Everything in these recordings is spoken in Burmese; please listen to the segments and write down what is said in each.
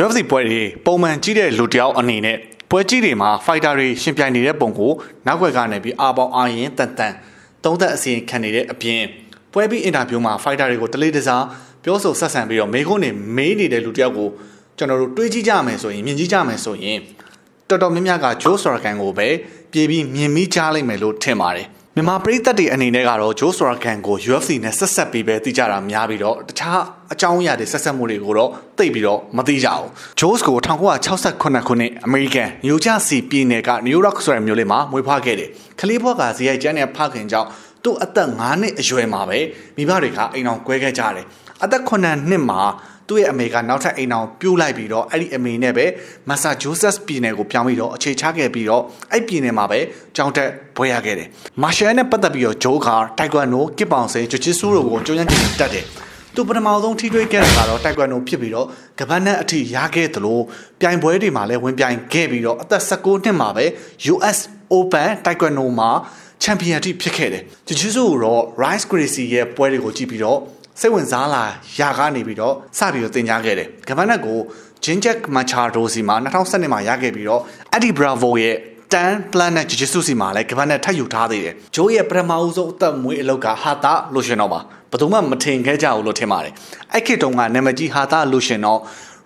UFC ပွဲတွေပုံမှန်ကြည့်တဲ့လူတစ်ယောက်အနေနဲ့ပွဲကြီးတွေမှာ fighter တွေရှင်ပြိုင်နေတဲ့ပုံကိုနောက်ွယ်ကနေပြီးအာပေါင်အာရင်တန်တန်သုံးသက်အစီရင်ခံနေတဲ့အပြင်ပွဲပြီးအင်တာဗျူးမှာ fighter တွေကိုတလေးတစားပြောဆိုဆက်ဆံပြီးတော့မေခွန်းနေမေးနေတဲ့လူတစ်ယောက်ကိုကျွန်တော်တို့တွေးကြည့်ကြမယ်ဆိုရင်မြင်ကြည့်ကြမယ်ဆိုရင်တော်တော်များများကဂျိုးစရာကန်ကိုပဲပြေးပြီးမြင်မိကြလိမ့်မယ်လို့ထင်ပါတယ် မြန်မာပရိသတ်တွေအနေနဲ့ကတော့ဂျိုးစရာကန်ကို UFC နဲ့ဆက်ဆက်ပြီးပဲသိကြတာများပြီးတော့တခြားအကြောင်းအရာတွေဆက်ဆက်မှုတွေကိုတော့သိပြီးတော့မသိကြဘူးဂျိုးစ်ကို1968ခုနှစ်အမေရိကန်နယူးဂျာစီပြည်နယ်ကနယူးယောက်ဆိုတဲ့မြို့လေးမှာမွေးဖွားခဲ့တယ်ကလေးဘွားကဇီရိုက်ကျန်းနဲ့ဖခင်ကြောင့်သူ့အသက်9နှစ်အရွယ်မှာပဲမိဘတွေကအိမ်အောင်ကွဲခဲ့ကြတယ်အသက်9နှစ်မှာ သူ့ရဲ့အမေကနောက်ထပ်အိမ်အောင်ပြိုးလိုက်ပြီးတော့အဲ့ဒီအမေနဲ့ပဲမက်ဆာဂျိုးဆက်ပြည်နယ်ကိုပြောင်းပြီးတော့အခြေချခဲ့ပြီးတော့အဲ့ပြည်နယ်မှာပဲကျောင်းတက်ဘွဲရခဲ့တယ်မာရှယ်နဲ့ပတ်သက်ပြီးတော့ဂျိုးကတိုက်ကွမ်နိုကစ်ပေါင်စင်ဂျူဂျစ်ဆူတို့ကိုကြိုးရမ်းတင်တက်တယ်သူပထမဆုံးထိတွေ့ခဲ့တာကတော့တိုက်ကွမ်နိုဖြစ်ပြီးတော့ကပန်းနဲ့အထိရခဲ့သလိုပြိုင်ပွဲတွေမှာလည်းဝင်ပြိုင်ခဲ့ပြီးတော့အသက်16နှစ်မှာပဲ US Open တိုက်ကွမ်နိုမှာချန်ပီယံတိဖြစ်ခဲ့တယ်ဂျူဂျစ်ဆူတော့ Rice Gracie ရဲ့ပွဲတွေကိုကြည့်ပြီးတော့ စိတ်ဝင်စားလာရာကနေပြီးတော့စပြီးတော့တင် जा ခဲ့တယ်ကမ္ဘာနက်ကိုဂျင်ဂျက်မချာဒိုစီမှာ2012မှာရခဲ့ပြီးတော့အက်ဒီဘရာဗိုရဲ့တန် planet ဂျီဂျဆူစီမှာလည်းကမ္ဘာနဲ့ထပ်ယူထားသေးတယ်ဂျိုးရဲ့ပထမဦးဆုံးအသက်မွေးအလုပ်ကဟာတာလိုရှင်တော့ပါဘယ်သူမှမထင်ခဲ့ကြဘူးလို့ထင်ပါတယ်အဲ့ခေတ်တုန်းကနာမည်ကြီးဟာတာလိုရှင်တော့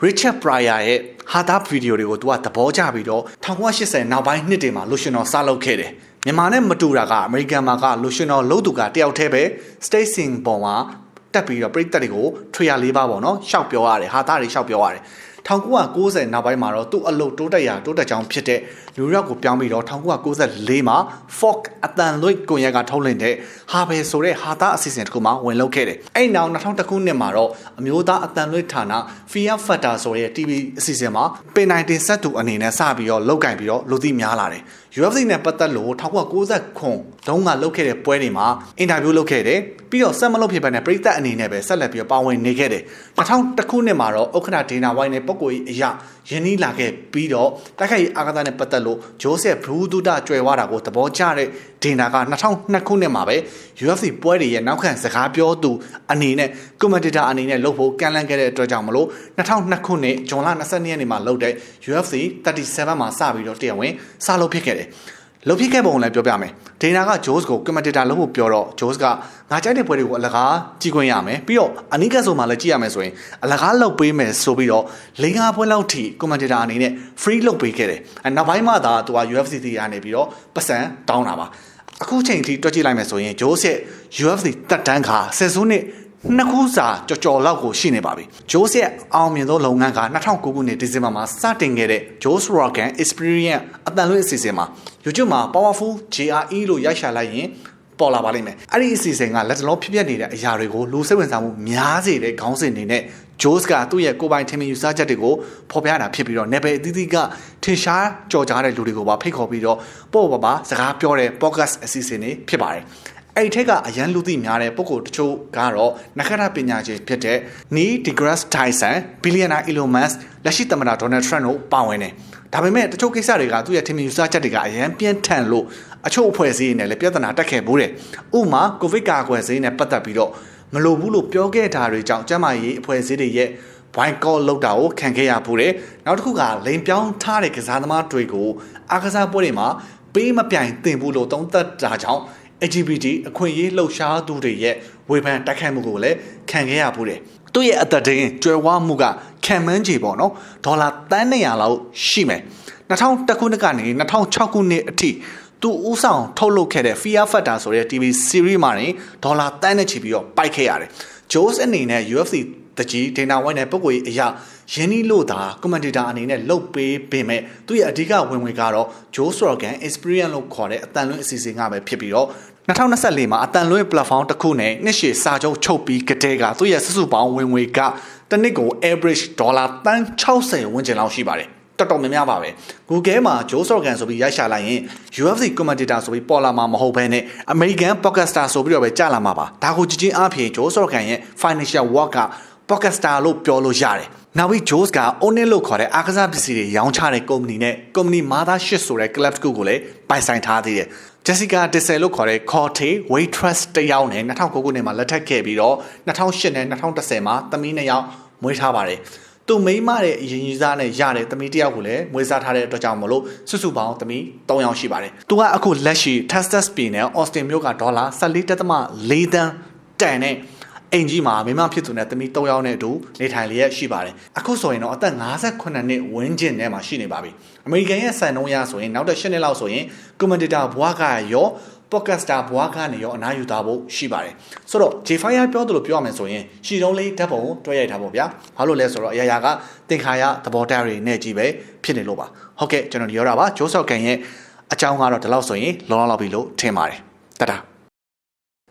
Richard Pryor ရဲ့ဟာတာဗီဒီယိုတွေကိုသူကသဘောကျပြီးတော့1980နောက်ပိုင်းနှစ်တွေမှာလိုရှင်တော်စလုပ်ခဲ့တယ်မြန်မာနဲ့မတူတာကအမေရိကန်မှာကလိုရှင်တော်လုံးသူကတယောက်တည်းပဲ State Sing ပေါ်မှာ တက်ပြီးတော့ပြိတ္တတွေကိုထွေရလေးပါပေါ့နော်ရှောက်ပြောရတယ်ဟာသားတွေရှောက်ပြောရတယ်1990နောက်ပိုင်းမှာတော့သူ့အလုပ်တိုးတက်ရာတိုးတက်ကြောင်းဖြစ်တဲ့ နယူးယောက်ကိုပြောင်းပြီးတော့1994မှာ Fox အတန်လွိတ်ကွန်ရက်ကထုတ်လင်းတဲ့ဟာဘယ်ဆိုတဲ့ဟာသားအစီအစဉ်တစ်ခုမှဝင်လုပ်ခဲ့တယ်။အဲ့နောက်2000ခုနှစ်မှာတော့အမျိုးသားအတန်လွိတ်ဌာန Fear Factor ဆိုတဲ့ TV အစီအစဉ်မှာပင်နိုင်တင်ဆက်သူအနေနဲ့စပြီးတော့လောက်ကင်ပြီးတော့လူသိများလာတယ်။ UFC နဲ့ပတ်သက်လို့1990ခုတုန်းကလုပ်ခဲ့တဲ့ပွဲတွေမှာအင်တာဗျူးလုပ်ခဲ့တယ်ပြီးတော့ဆက်မလုပ်ဖြစ်ပဲနဲ့ပရိသတ်အနေနဲ့ပဲဆက်လက်ပြီးပါဝင်နေခဲ့တယ်2000ခုနှစ်မှာတော့ဥက္ကဋ္ဌဒေနာဝိုင်းနဲ့ပုံကိုကြီးအရာယင်းနီးလာခဲ့ပြီးတော့တိုက်ခိုက်ရေးအာဂါသနဲ့ပတ်သက်လို့ဂျိုးဆက်ဘရူးဒူတာကြွယ်ဝတာကိုသဘောကျတဲ့ဒေနာက2002ခုနှစ်မှာပဲ UFC ပွဲတွေရဲ့နောက်ခံစကားပြောသူအနေနဲ့ကွန်မန်တေတာအနေနဲ့လုပ်ဖို့ကန့်လန့်ခဲ့တဲ့အတွက်ကြောင့်မလို့2002ခုနှစ်ဇွန်လ22ရက်နေ့မှာလုပ်တဲ့ UFC 37မှာစပြီးတော့တရားဝင်စလုပ်ဖြစ်ခဲ့တယ် လုပ်ဖြစ်ခဲ့ပုံလည်းပြောပြမယ်ဒေနာကဂျိုးစ်ကိုကွန်မန်တေတာလုပ်ဖို့ပြောတော့ဂျိုးစ်ကငါကြိုက်တဲ့ပွဲတွေကိုအလကားကြည့်ခွင့်ရမယ်ပြီးတော့အနိကဆိုမှလည်းကြည့်ရမယ်ဆိုရင်အလကားလုပ်ပေးမယ်ဆိုပြီးတော့လိန်ကားပွဲလောက်ထိကွန်မန်တေတာအနေနဲ့ free လုပ်ပေးခဲ့တယ်အဲနောက်ပိုင်းမှသာသူက UFC တီကနေပြီးတော့ပတ်စံတောင်းတာပါအခုချိန်ထိတွက်ကြည့်လိုက်မယ်ဆိုရင်ဂျိုးစ်ရဲ့ UFC တက်တန်းခါဆယ်စုနှစ် နှစ်ခုစာကြော်ကြော်လောက်ကိုရှိနေပါပြီ။ဂျိုးစ်ရဲ့အောင်မြင်သောလုပ်ငန်းက2009ခုနှစ်ဒီဇင်ဘာမှာစတင်ခဲ့တဲ့ Joe's Rock and Experience အတန်လွင့်အစီအစဉ်မှာ YouTube မှာ Powerful JRE လို့ရိုက်ရှာလိုက်ရင်ပေါ်လာပါလိမ့်မယ်အဲ့ဒီအစီအစဉ်ကလက်တလုံးဖြစ်ပျက်နေတဲ့အရာတွေကိုလူစိတ်ဝင်စားမှုများစေတဲ့ခေါင်းစဉ်တွေနဲ့ Joes ကသူ့ရဲ့ကိုယ်ပိုင်ထင်မြင်ယူဆချက်တွေကိုဖော်ပြတာဖြစ်ပြီးတော့ Nebel အသီးသီးကထင်ရှားကြော်ကြားတဲ့လူတွေကိုပါဖိတ်ခေါ်ပြီးတော့ပို့ပါပါစကားပြောတဲ့ podcast အစီအစဉ်တွေဖြစ်ပါတယ် အဲ့ထက်ကအရန်လူသိများတဲ့ပုံကိုတချို့ကတော့နခရပညာရှင်ဖြစ်တဲ့ Neil deGrasse Tyson, billionaire Elon Musk လက်ရှိသမ္မတ Donald Trump တို့ပါဝင်တယ်။ဒါပေမဲ့တချို့ကိစ္စတွေကသူ့ရဲ့ထင်မြင်ယူဆချက်တွေကအရန်ပြင်းထန်လို့အချို့အဖွဲ့အစည်းတွေနဲ့လည်းပြဿနာတက်ခဲ့ဘူးတဲ့။ဥပမာကိုဗစ်ကာကွယ်ဆေးနဲ့ပတ်သက်ပြီးတော့မလိုဘူးလို့ပြောခဲ့တာတွေကြောင့်ကျန်းမာရေးအဖွဲ့အစည်းတွေရဲ့ဘိုင်ကော့လောက်တာကိုခံခဲ့ရဘူးတဲ့။နောက်တစ်ခုကလိန်ပြောင်းထားတဲ့ကစားသမားတွေကိုအားကစားပွဲတွေမှာပေးမပြိုင်တင်ဘူးလို့သုံးသပ်တာကြောင့် LGBT အခွင့်အရေးလှုပ်ရှားသူတွေရဲ့ဝေဖန်တိုက်ခိုက်မှုကိုလည်းခံခဲ့ရဘူးတယ်။သူ့ရဲ့အသက်တင်ကျွယ်ဝမှုကခံမှန်းခြေပေါ့နော်ဒေါ်လာတန်း200လောက်ရှိမယ်။2000ခုနှစ်ကနေ2006ခုနှစ်အထိသူဦးဆောင်ထုတ်လုပ်ခဲ့တဲ့ Fear Factor ဆိုတဲ့ TV series မှာနေဒေါ်လာတန်းနဲ့ချီပြီးတော့ပိုက်ခဲ့ရတယ်။ Jones အနေနဲ့ UFC တကြီးဒေနာဝိုင်းနဲ့ပုံကိုအရာရင်းနှီးလို့သာကွန်မန်တေတာအနေနဲ့လုတ်ပေးပေမဲ့သူ့ရဲ့အဓိကဝင်ငွေကတော့ Joe Rogan Experience လို့ခေါ်တဲ့အတန်လွင့်အစီအစဉ်ကပဲဖြစ်ပြီးတော့ 2024မှာအတန်လွင့် platform တစ်ခုနဲ့နှစ်ရှည်စာချုပ်ချုပ်ပြီးကတဲ့ကသူ့ရဲ့စုစုပေါင်းဝင်ငွေကတစ်နှစ်ကို average ဒေါ်လာတန်း60ဝန်းကျင်လောက်ရှိပါတယ်တော်တော်များများပါပဲ Google မှာ Joe Rogan ဆိုပြီးရိုက်ရှာလိုက်ရင် UFC commentator ဆိုပြီးပေါ်လာမှာမဟုတ်ဘဲနဲ့ American podcaster ဆိုပြီးတော့ပဲကြာလာမှာပါဒါကိုကြည့်ချင်းအဖြစ် Joe Rogan ရဲ့ financial work က podcaster လို့ပြောလို့ရတယ်နောက်ပြီး Joes က Onin လို့ခေါ်တဲ့အားကစားပစ္စည်းတွေရောင်းချတဲ့ကုမ္ပဏီနဲ့ကုမ္ပဏီ Mothership ဆိုတဲ့ club တစ်ခုကိုလည်းပိုင်ဆိုင်ထားသေးတယ်။ Jessica Dissel လို့ခေါ်တဲ့ Corte waitress တယောက်နဲ့2009ခုနှစ်မှာလက်ထပ်ခဲ့ပြီးတော့2008နဲ့2010မှာသမီးနှစ်ယောက်မွေးထားပါတယ်။သူမိမတဲ့အရင်ကြီးစားနဲ့ရတဲ့သမီးတစ်ယောက်ကိုလည်းမွေးစားထားတဲ့အတွက်ကြောင့်မလို့စုစုပေါင်းသမီး3ယောက်ရှိပါတယ်သူကအခုလက်ရှိ Texas ပြည်နယ် Austin မြို့ကဒေါ်လာ14.4တန်းတန်နဲ့ အိမ်ကြီးမှာမိမဖြစ်သူနဲ့သမီး3ယောက်နဲ့အတူနေထိုင်လျက်ရှိပါတယ်အခုဆိုရင်တော့အသက်58နှစ်ဝန်းကျင်ထဲမှာရှိနေပါပြီအမေရိကန်ရဲ့စံနှုန်းရဆိုရင်နောက်တစ်10နှစ်လောက်ဆိုရင်ကွန်မန်တေတာဘွားကရော podcaster ဘွားကနေရောအနားယူသားဖို့ရှိပါတယ်ဆိုတော့ J-Fire ပြောသလိုပြောရမယ်ဆိုရင်ရှီတုံးလေးဓာတ်ပုံတွဲရိုက်ထားဖို့ဗျာဘာလို့လဲဆိုတော့အရာရာကတင်ခါရသဘောတရားတွေနဲ့ကြီးပဲဖြစ်နေလို့ပါဟုတ်ကဲ့ကျွန်တော်ဒီရောတာပါဂျိုးဆော့ကန်ရဲ့အကြောင်းကတော့ဒီလောက်ဆိုရင်လောလောလောက်ပြီလို့ထင်ပါတယ်တတာ